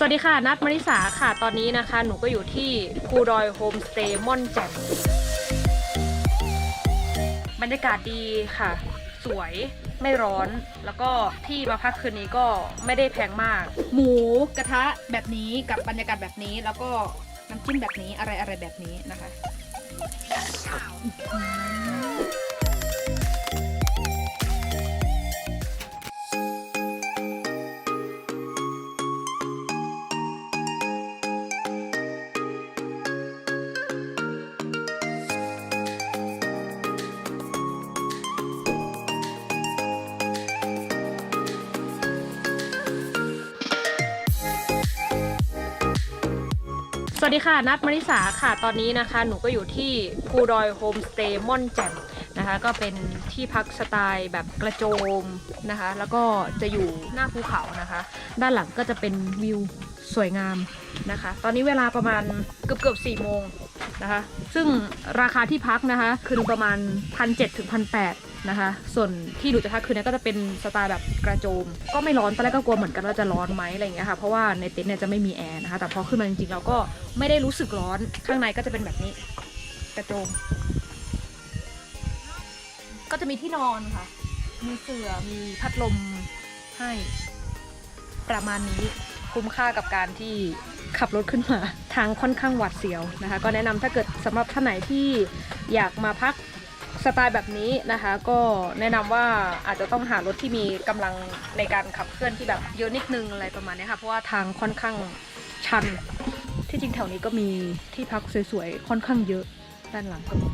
สวัสดีค่ะ นัดมริสาค่ะ ตอนนี้นะคะ หนูก็อยู่ที่ภูดอยโฮมสเตย์ม่อนแจ่มบรรยากาศดีค่ะ สวยไม่ร้อน แล้วก็ที่มาพักคืนนี้ก็ไม่ได้แพงมาก หมูกระทะแบบนี้กับบรรยากาศแบบนี้ แล้วก็น้ำจิ้มแบบนี้อะไรอะไรแบบนี้นะคะ วัสดีค่ะ นัดมริสาค่ะ ตอนนี้นะคะ หนูก็อยู่ที่ภูดอยโฮมสเตย์ม่อนแจ่มนะคะ ก็เป็นที่พักสไตล์แบบกระโจมนะคะ แล้วก็จะอยู่หน้าภูเขานะคะ ด้านหลังก็จะเป็นวิวสวยงามนะคะ ตอนนี้เวลาประมาณเกือบเกือบสี่โมงนะคะ ซึ่งราคาที่พักนะคะ คือประมาณพันเถึงพันแนะคะ ส่วนที่หนูจะพักคืนนี้ก็จะเป็นสไตล์แบบกระโจม ก็ไม่ร้อนตอนแรกก็กลัวเหมือนกันว่าจะร้อนไหมอะไรอย่างเงี้ยค่ะ เพราะว่าในเต็นท์เนี่ยจะไม่มีแอร์นะคะ แต่พอขึ้นมาจริงๆเราก็ไม่ได้รู้สึกร้อน ข้างในก็จะเป็นแบบนี้ กระโจม ก็จะมีที่นอนค่ะ มีเสื่อ มีพัดลมให้ประมาณนี้คุ้มค่ากับการที่ขับรถขึ้นมา ทางค่อนข้างหวาดเสียวนะคะ ก็แนะนำถ้าเกิดสำหรับท่านไหนที่อยากมาพัก สไตล์แบบนี้นะคะก็แนะนำว่าอาจจะต้องหารถที่มีกำลังในการขับเคลื่อนที่แบบเยอะนิดนึงอะไรประมาณนี้ค่ะเพราะว่าทางค่อนข้างชัน ที่จริงแถวนี้ก็มีที่พักสวยๆค่อนข้างเยอะด้านหลังก็มี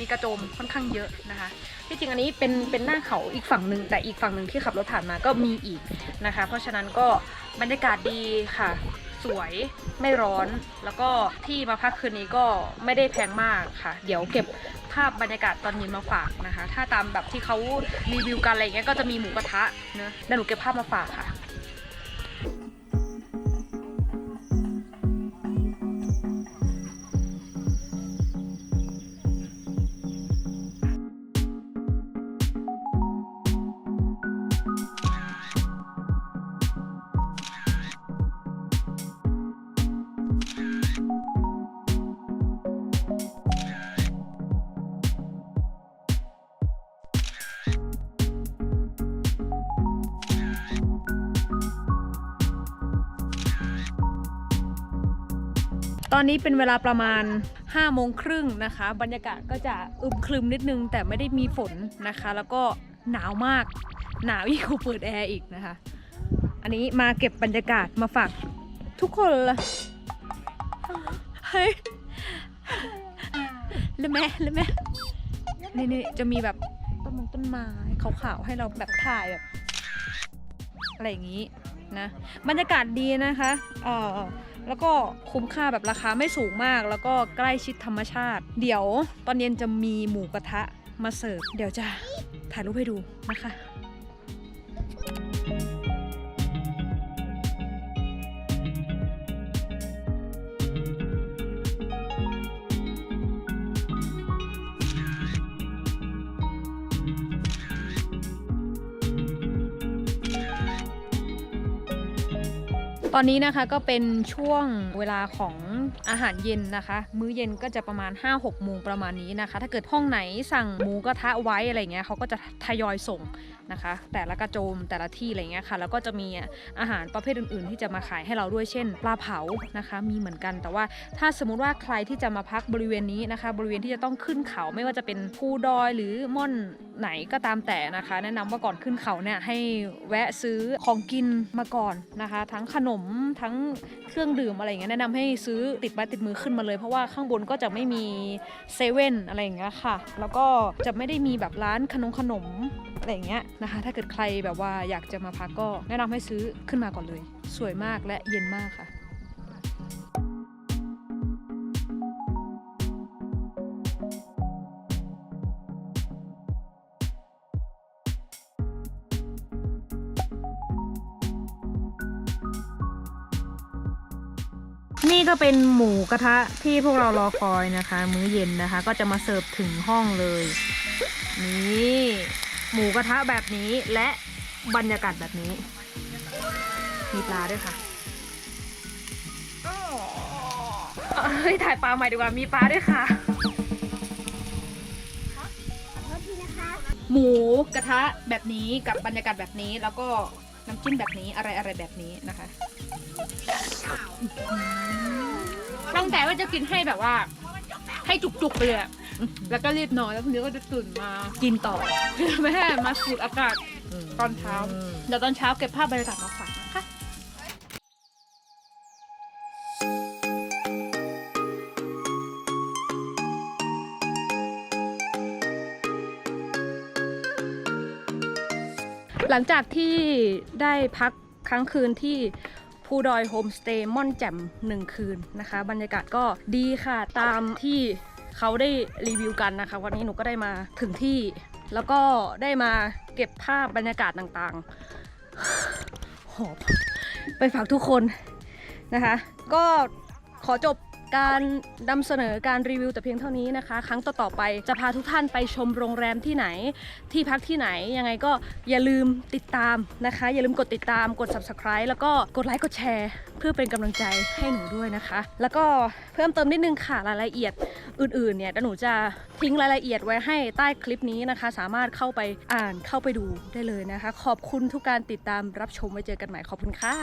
มีกระโจมค่อนข้างเยอะนะคะ ที่จริงอันนี้เป็นเป็นหน้าเขาอีกฝั่งหนึ่งแต่อีกฝั่งหนึ่งที่ขับรถผ่านมาก็มีอีกนะคะ เพราะฉะนั้นก็บรรยากาศดีค่ะ สวยไม่ร้อน แล้วก็ที่มาพักคืนนี้ก็ไม่ได้แพงมากค่ะ เดี๋ยวเก็บภาพบรรยากาศตอนเย็นมาฝากนะคะ ถ้าตามแบบที่เขารีวิวกันอะไรเงี้ยก็จะมีหมูกระทะเนอะเดี๋ยวหนูเก็บภาพมาฝากค่ะ อนนี้เป็นเวลาประมาณ5โมงครึ่งนะคะ บรรยากาศก็จะอึมครึมนิดนึง แต่ไม่ได้มีฝนนะคะ แล้วก็หนาวมาก หนาวยิ่งกว่าเปิดแอร์อีกนะคะ อันนี้มาเก็บบรรยากาศมาฝากทุกคนลยเฮ้ยเลยแม่เลยแม่นี่นี่จะมีแบบต้นมงต้นไม้ขาวๆให้เราแบบถ่ายแบบอะไรอย่างนี้นะ บรรยากาศดีนะคะเออ แล้วก็คุ้มค่าแบบราคาไม่สูงมาก แล้วก็ใกล้ชิดธรรมชาติ เดี๋ยวตอนเย็นจะมีหมูกระทะมาเสิร์ฟ เดี๋ยวจะถ่ายรูปให้ดูนะคะ ตอนนี้นะคะก็เป็นช่วงเวลาของอาหารเย็นนะคะ มื้อเย็นก็จะประมาณ 5-6โมงประมาณนี้นะคะ ถ้าเกิดห้องไหนสั่งหมูกระทะไว้อะไรเงี้ยเขาก็จะทยอยส่งนะคะ แต่ละกระโจมแต่ละที่อะไรเงี้ยค่ะ แล้วก็จะมีอาหารประเภทอื่นๆ ที่จะมาขายให้เราด้วยเช่น ปลาเผานะคะ มีเหมือนกัน แต่ว่าถ้าสมมุติว่าใครที่จะมาพักบริเวณนี้นะคะ บริเวณที่จะต้องขึ้นเขาไม่ว่าจะเป็นภูดอยหรือม่อนไหนก็ตามแต่นะคะ แนะนำว่าก่อนขึ้นเขาเนี่ยให้แวะซื้อของกินมาก่อนนะคะ ทั้งขนมทั้งเครื่องดื่มอะไรอย่างเงี้ยแนะนำให้ซื้อติดไม้ติดมือขึ้นมาเลย เพราะว่าข้างบนก็จะไม่มีเซเว่นอะไรอย่างเงี้ยค่ะ แล้วก็จะไม่ได้มีแบบร้านขนมขนมอะไรอย่างเงี้ยนะคะ ถ้าเกิดใครแบบว่าอยากจะมาพักก็แนะนำให้ซื้อขึ้นมาก่อนเลย สวยมากและเย็นมากค่ะ นี่ก็เป็นหมูกระทะที่พวกเรารอคอยนะคะ มื้อเย็นนะคะ ก็จะมาเสิร์ฟถึงห้องเลย นี่หมูกระทะแบบนี้และบรรยากาศแบบนี้ มีปลาด้วยค่ะเฮ้ยถ่ายปลาใหม่ดีกว่ามีปลาด้วยค่ะ หมูกระทะแบบนี้กับบรรยากาศแบบนี้แล้วก็น้ำจิ้มแบบนี้อะไรอะไรแบบนี้นะคะ ตั้งใจว่าจะกินให้แบบว่า ให้จุกๆไปเลยอะแล้วก็รีบนอนแล้วพรุ่งนี้ก็จะตื่นมากินต่อไม่ให้มาสูดอากาศตอนเช้า เดี๋ยวตอนเช้าเก็บภาพบรรยากาศมาฝากนะคะหลังจากที่ได้พักครั้งคืนที่ ภูดอยโฮมสเตย์ม่อนแจ่มหนึ่งคืนนะคะ บรรยากาศก็ดีค่ะตามที่เขาได้รีวิวกันนะคะ วันนี้หนูก็ได้มาถึงที่ แล้วก็ได้มาเก็บภาพบรรยากาศต่างๆหอบไปฝากทุกคนนะคะ ก็ขอจบ การนำเสนอการรีวิวแต่เพียงเท่านี้นะคะ ครั้งต่อๆไปจะพาทุกท่านไปชมโรงแรมที่ไหน ที่พักที่ไหน ยังไงก็อย่าลืมติดตามนะคะ อย่าลืมกดติดตามกด subscribe แล้วก็กดไลค์กดแชร์เพื่อเป็นกำลังใจให้หนูด้วยนะคะ แล้วก็เพิ่มเติมนิดนึงค่ะรายละเอียดอื่นๆเนี่ยหนูจะทิ้งรายละเอียดไว้ให้ใต้คลิปนี้นะคะ สามารถเข้าไปอ่านเข้าไปดูได้เลยนะคะ ขอบคุณทุกการติดตามรับชมไว้เจอกันใหม่ขอบคุณค่ะ